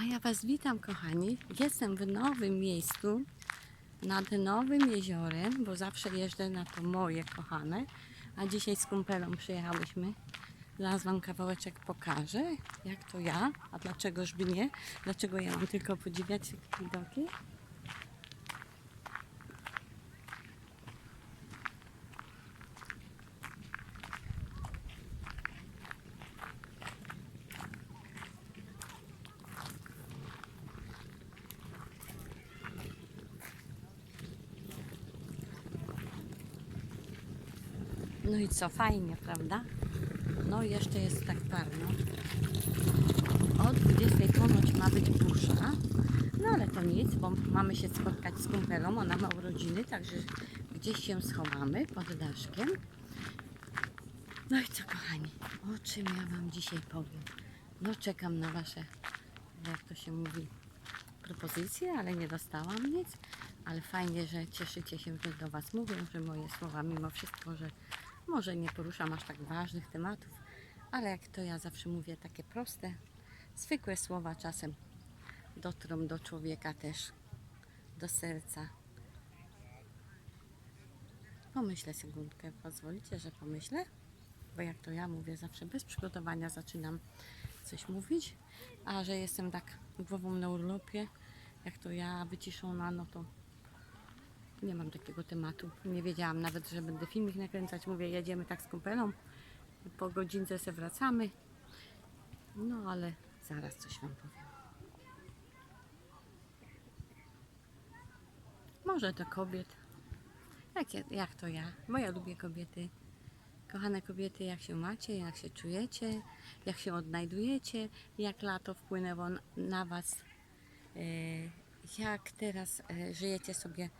A ja Was witam, kochani. Jestem w nowym miejscu, nad nowym jeziorem, bo zawsze jeżdżę na to moje kochane. A dzisiaj z kumpelą przyjechałyśmy. Zaraz Wam kawałeczek pokażę, jak to ja, a dlaczegoż by nie? Dlaczego ja mam tylko podziwiać widoki? No i co, fajnie, prawda? No jeszcze jest tak parno. O 20 ponoć ma być busza. No ale to nic, bo mamy się spotkać z kumpelą. Ona ma urodziny, także gdzieś się schowamy pod daszkiem. No i co, kochani? O czym ja Wam dzisiaj powiem? No czekam na Wasze, jak to się mówi, propozycje, ale nie dostałam nic. Ale fajnie, że cieszycie się, że do Was mówię, że moje słowa, mimo wszystko, że może nie poruszam aż tak ważnych tematów, ale jak to ja zawsze mówię, takie proste, zwykłe słowa czasem dotrą do człowieka też, do serca. Pomyślę sekundkę, pozwolicie, że pomyślę? Bo jak to ja mówię, zawsze bez przygotowania zaczynam coś mówić, a że jestem tak głową na urlopie, jak to ja wyciszona, no to nie mam takiego tematu. Nie wiedziałam nawet, że będę filmik nakręcać. Mówię, jedziemy tak z kumpelą. Po godzince se wracamy. No ale zaraz coś Wam powiem. Może to kobiet. Jak, ja- jak to ja? Bo ja lubię kobiety. Kochane kobiety, jak się macie, jak się czujecie, jak się odnajdujecie, jak lato wpłynęło na Was, e, jak teraz e, żyjecie sobie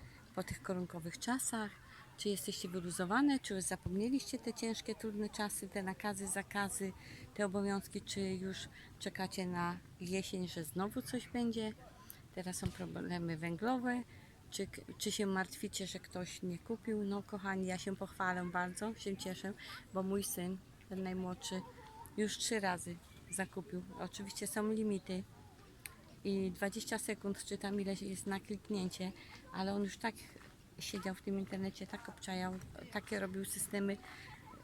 po tych korunkowych czasach, czy jesteście wyluzowane, czy już zapomnieliście te ciężkie, trudne czasy, te nakazy, zakazy, te obowiązki, czy już czekacie na jesień, że znowu coś będzie. Teraz są problemy węglowe. Czy, czy się martwicie, że ktoś nie kupił? No, kochani, ja się pochwalę bardzo, się cieszę, bo mój syn, ten najmłodszy, już trzy razy zakupił. Oczywiście są limity i 20 sekund czytam, ile jest na kliknięcie, ale on już tak siedział w tym internecie, tak obczajał, takie robił systemy,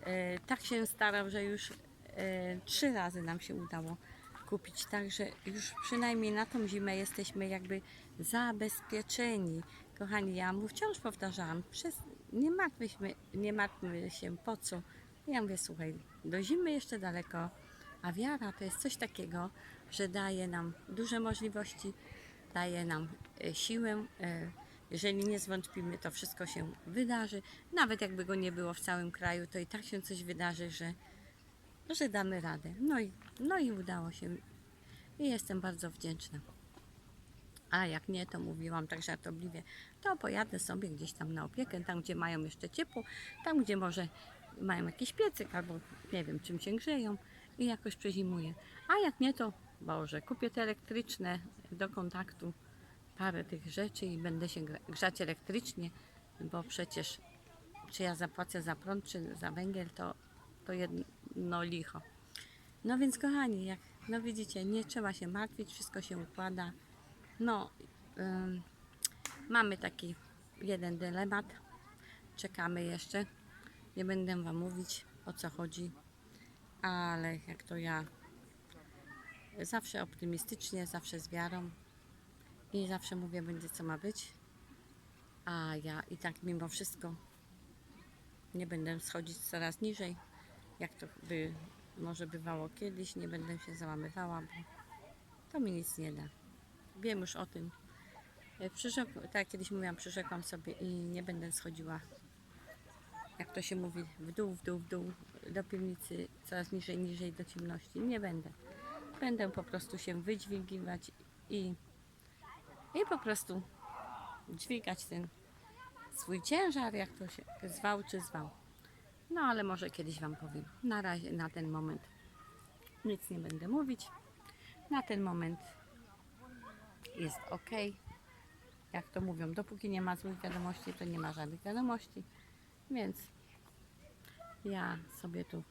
e, tak się starał, że już e, trzy razy nam się udało kupić, także już przynajmniej na tą zimę jesteśmy jakby zabezpieczeni. Kochani, ja mu wciąż powtarzałam, przez, nie, martwmy, nie martwmy się, po co? Ja mówię, słuchaj, do zimy jeszcze daleko, a wiara to jest coś takiego, że daje nam duże możliwości, daje nam e, siłę. e, Jeżeli nie zwątpimy, to wszystko się wydarzy. Nawet jakby go nie było w całym kraju, to i tak się coś wydarzy, że, że damy radę. No i, no i udało się. I jestem bardzo wdzięczna. A jak nie, to mówiłam tak żartobliwie, to pojadę sobie gdzieś tam na opiekę, tam gdzie mają jeszcze ciepło, tam gdzie może mają jakiś piecyk albo nie wiem czym się grzeją i jakoś przezimuję. A jak nie, to Boże, kupię te elektryczne do kontaktu, parę tych rzeczy i będę się grzać elektrycznie, bo przecież czy ja zapłacę za prąd, czy za węgiel, to, to jedno licho. No więc kochani, jak no widzicie, nie trzeba się martwić, wszystko się układa. No, ym, mamy taki jeden dylemat. Czekamy jeszcze. Nie będę Wam mówić o co chodzi, ale jak to ja zawsze optymistycznie, zawsze z wiarą i zawsze mówię, będzie co ma być. A ja i tak mimo wszystko nie będę schodzić coraz niżej, jak to by może bywało kiedyś. Nie będę się załamywała, bo to mi nic nie da. Wiem już o tym. E, Przyrzek, tak jak kiedyś mówiłam, przyrzekłam sobie i nie będę schodziła, jak to się mówi, w dół, w dół, w dół, do piwnicy, coraz niżej, niżej do ciemności. Nie będę. Będę po prostu się wydźwigiwać i, i po prostu dźwigać ten swój ciężar, jak to się zwał czy zwał. No ale może kiedyś Wam powiem. Na razie, na ten moment nic nie będę mówić. Na ten moment jest ok. Jak to mówią, dopóki nie ma złych wiadomości, to nie ma żadnych wiadomości. Więc ja sobie tu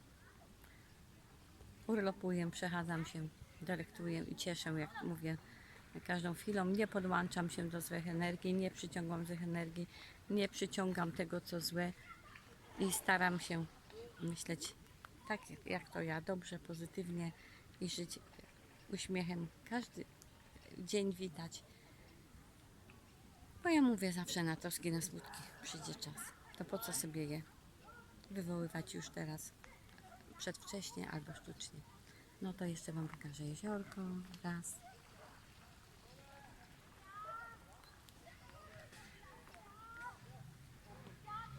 urlopuję, przechadzam się delektuję i cieszę, jak mówię, każdą chwilą. Nie podłączam się do złych energii, nie przyciągam złych energii, nie przyciągam tego, co złe i staram się myśleć tak, jak to ja, dobrze, pozytywnie i żyć uśmiechem. Każdy dzień witać. Bo ja mówię zawsze na troski, na smutki przyjdzie czas. To po co sobie je wywoływać już teraz przedwcześnie albo sztucznie. No to jeszcze Wam pokażę jeziorko. Raz.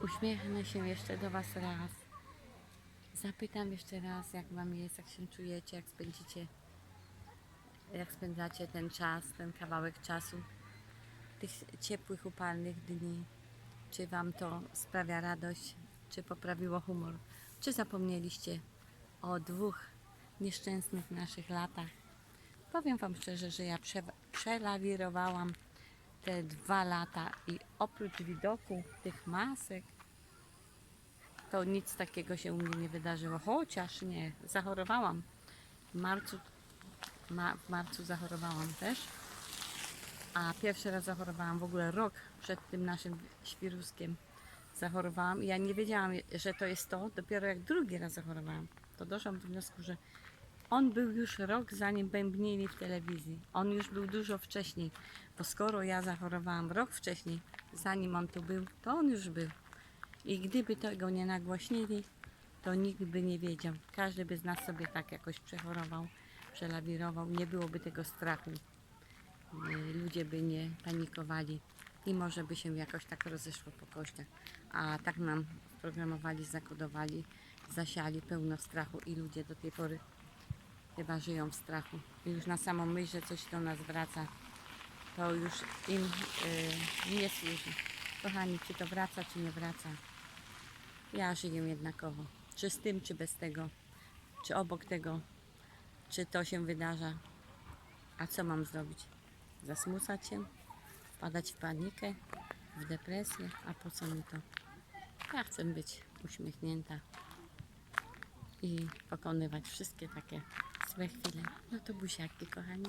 Uśmiechnę się jeszcze do Was raz. Zapytam jeszcze raz, jak Wam jest, jak się czujecie, jak spędzicie, jak spędzacie ten czas, ten kawałek czasu, tych ciepłych, upalnych dni. Czy Wam to sprawia radość, czy poprawiło humor, czy zapomnieliście o dwóch nieszczęsnych naszych latach. Powiem Wam szczerze, że ja prze, przelawirowałam te dwa lata i oprócz widoku tych masek, to nic takiego się u mnie nie wydarzyło. Chociaż nie, zachorowałam. W marcu, ma, w marcu zachorowałam też. A pierwszy raz zachorowałam w ogóle rok przed tym naszym świruskiem. Zachorowałam i ja nie wiedziałam, że to jest to. Dopiero jak drugi raz zachorowałam, to doszłam do wniosku, że on był już rok zanim bębnili w telewizji. On już był dużo wcześniej. Bo skoro ja zachorowałam rok wcześniej, zanim on tu był, to on już był. I gdyby tego nie nagłośnili, to nikt by nie wiedział. Każdy by z nas sobie tak jakoś przechorował, przelawirował. Nie byłoby tego strachu. Ludzie by nie panikowali i może by się jakoś tak rozeszło po kościach. A tak nam programowali, zakodowali, zasiali pełno strachu i ludzie do tej pory chyba żyją w strachu. I już na samą myśl, że coś do nas wraca, to już im y, nie służy. Kochani, czy to wraca, czy nie wraca, ja żyję jednakowo. Czy z tym, czy bez tego, czy obok tego, czy to się wydarza. A co mam zrobić? Zasmucać się? Wpadać w panikę? W depresję? A po co mi to? Ja chcę być uśmiechnięta i pokonywać wszystkie takie złe chwile. No to buziaki, kochani.